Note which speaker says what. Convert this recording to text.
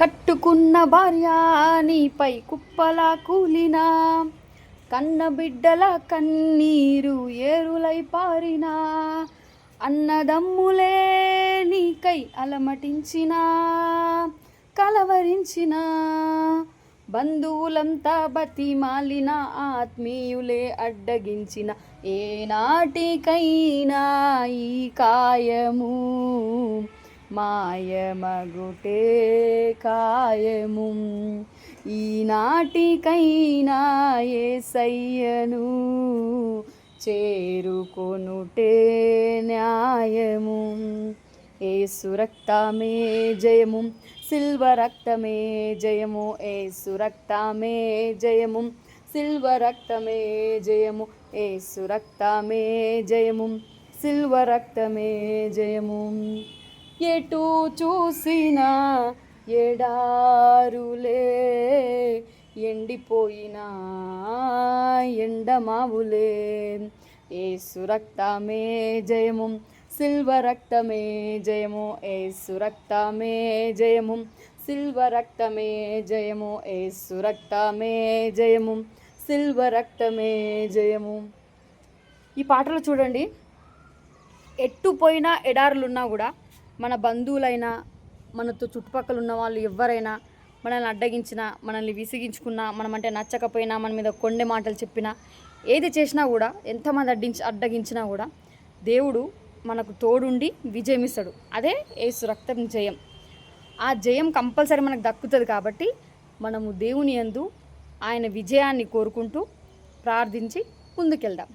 Speaker 1: కట్టుకున్న భార్య నీపై కుప్పలా కూలినా కన్న బిడ్డల కన్నీరు ఏరులై పారినా అన్నదమ్ములే నీకై అలమటించిన కలవరించిన బంధువులంతా బతిమాలిన ఆత్మీయులే అడ్డగించిన ఏనాటికైనా ఈ కాయము. మాయమగుటే కాయము. ఈనాటికైనా ఏసయ్యను చేరుకొనుటే న్యాయము. ఏసు రక్తమే జయము సిల్వ రక్తమే జయము. ఏసు రక్తమే జయము సిల్వ రక్తమే జయము. ఏసు రక్తమే జయము సిల్వ రక్తమే జయము. ఎటు చూసినా ఎడారులే ఎండిపోయిన ఎండమావులే. ఏసు రక్తమే జయము సిల్వ రక్తమే జయము ఏసు రక్తమే జయము సిల్వ రక్తమే జయము ఏసు రక్తమే జయము సిల్వ రక్తమే జయము. ఈ పాటలు చూడండి. ఎట్టుపోయిన ఎడారులున్నా కూడా మన బంధువులైనా మనతో చుట్టుపక్కల ఉన్న వాళ్ళు ఎవరైనా మనల్ని అడ్డగించినా మనల్ని విసిగించుకున్నా మనం అంటే నచ్చకపోయినా మన మీద కొండె మాటలు చెప్పినా ఏది చేసినా కూడా ఎంతమంది అడ్డించి అడ్డగించినా కూడా దేవుడు మనకు తోడుండి విజయం ఇస్తాడు. అదే ఏసు రక్తం జయం. ఆ జయం కంపల్సరీ మనకు దక్కుతుంది కాబట్టి మనము దేవుని యందు ఆయన విజయాన్ని కోరుకుంటూ ప్రార్థించి ముందుకెళ్దాం.